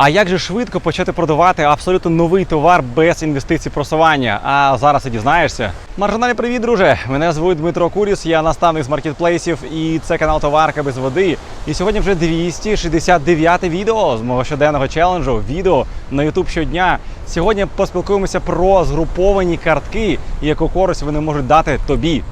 А як же швидко почати продавати абсолютно новий товар без інвестицій просування? А зараз і дізнаєшся. Маржинальний привіт, друже! Мене звуть Дмитро Куріс, я наставник з маркетплейсів, і це канал Товарка без води. І сьогодні вже 269 відео з мого щоденного челенджу. Відео на YouTube щодня. Сьогодні поспілкуємося про згруповані картки яку користь вони можуть дати тобі.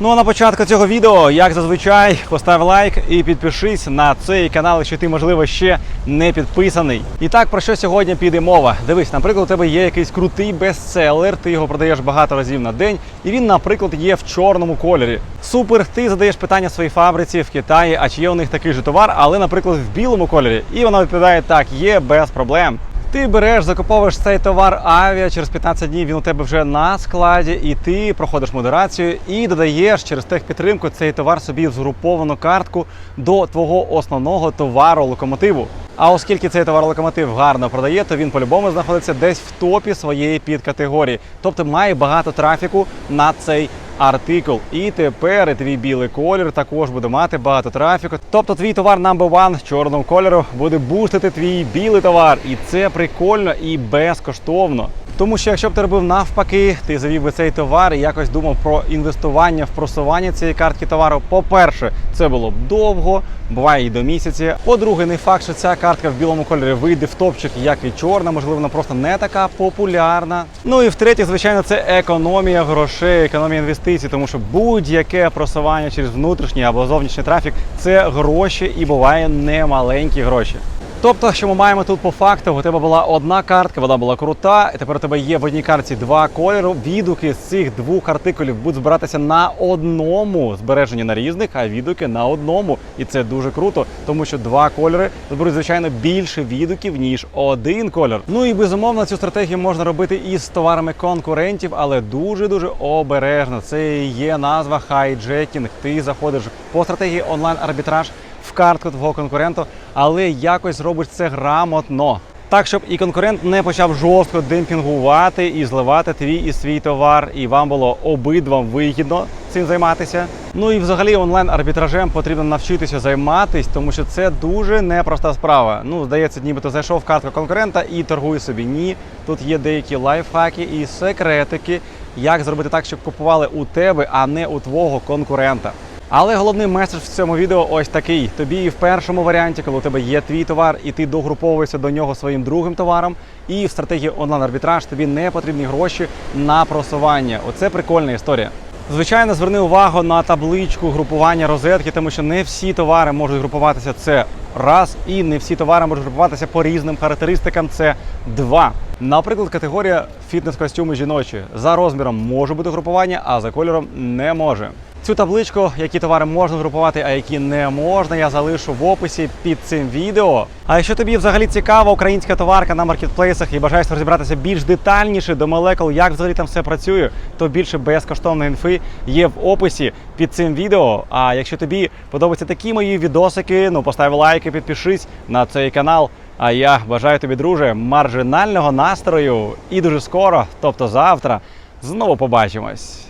Ну а на початку цього відео, як зазвичай, постав лайк і підпишись на цей канал, якщо ти, можливо, ще не підписаний. І так, про що сьогодні піде мова? Дивись, наприклад, у тебе є якийсь крутий бестселер, ти його продаєш багато разів на день, і він, наприклад, є в чорному кольорі. Супер, ти задаєш питання своїй фабриці в Китаї, а чи є у них такий же товар, але, наприклад, в білому кольорі. І вона відповідає так, є без проблем. Ти береш, закуповуєш цей товар авіа, через 15 днів він у тебе вже на складі, і ти проходиш модерацію і додаєш через техпідтримку цей товар собі в згруповану картку до твого основного товару локомотиву. А оскільки цей товар локомотив гарно продає, то він по-любому знаходиться десь в топі своєї підкатегорії, тобто має багато трафіку на цей артикул. І тепер і твій білий колір також буде мати багато трафіку. Тобто твій товар number one чорного кольору буде бустити твій білий товар. І це прикольно і безкоштовно. Тому що якщо б ти робив навпаки, ти завів би цей товар і якось думав про інвестування в просування цієї картки товару. По-перше, це було б довго, буває і до місяці. По-друге, не факт, що ця картка в білому кольорі вийде в топчик, як і чорна, можливо, вона просто не така популярна. Ну і в-третє, звичайно, це економія грошей, економія інвестицій, тому що будь-яке просування через внутрішній або зовнішній трафік це гроші і буває немаленькі гроші. Тобто, що ми маємо тут по факту, у тебе була одна картка, вона була крута, і тепер у тебе є в одній картці два кольори. Відгуки з цих двох артикулів будуть збиратися на одному, збережені на різних, а відгуки на одному. І це дуже круто, тому що два кольори зберуть, звичайно, більше відгуків, ніж один кольор. Ну і безумовно цю стратегію можна робити із товарами конкурентів, але дуже-дуже обережно. Це і є назва хайджекінг. Ти заходиш по стратегії онлайн-арбітраж в картку твого конкуренту, але якось робиш це грамотно. Так, щоб і конкурент не почав жорстко демпінгувати і зливати твій і свій товар, і вам було обидвам вигідно цим займатися. Ну і взагалі онлайн арбітражем потрібно навчитися займатися, тому що це дуже непроста справа. Ну, здається, нібито зайшов в картку конкурента і торгуй собі. Ні, тут є деякі лайфхаки і секретики, як зробити так, щоб купували у тебе, а не у твого конкурента. Але головний меседж в цьому відео ось такий: тобі і в першому варіанті, коли у тебе є твій товар, і ти догруповуєшся до нього своїм другим товаром, і в стратегії онлайн-арбітраж тобі не потрібні гроші на просування. Оце прикольна історія. Звичайно, зверни увагу на табличку групування розетки, тому що не всі товари можуть групуватися. Це раз, і не всі товари можуть групуватися по різним характеристикам. Це два. Наприклад, категорія фітнес-костюми жіночі за розміром може бути групування, а за кольором не може. Цю табличку, які товари можна групувати, а які не можна, я залишу в описі під цим відео. А якщо тобі взагалі цікава українська товарка на маркетплейсах і бажаєш розібратися більш детальніше до молекул, як взагалі там все працює, то більше безкоштовної інфи є в описі під цим відео. А якщо тобі подобаються такі мої відосики, ну постав лайк і підпишись на цей канал. А я бажаю тобі, друже, маржинального настрою і дуже скоро, тобто завтра, знову побачимось.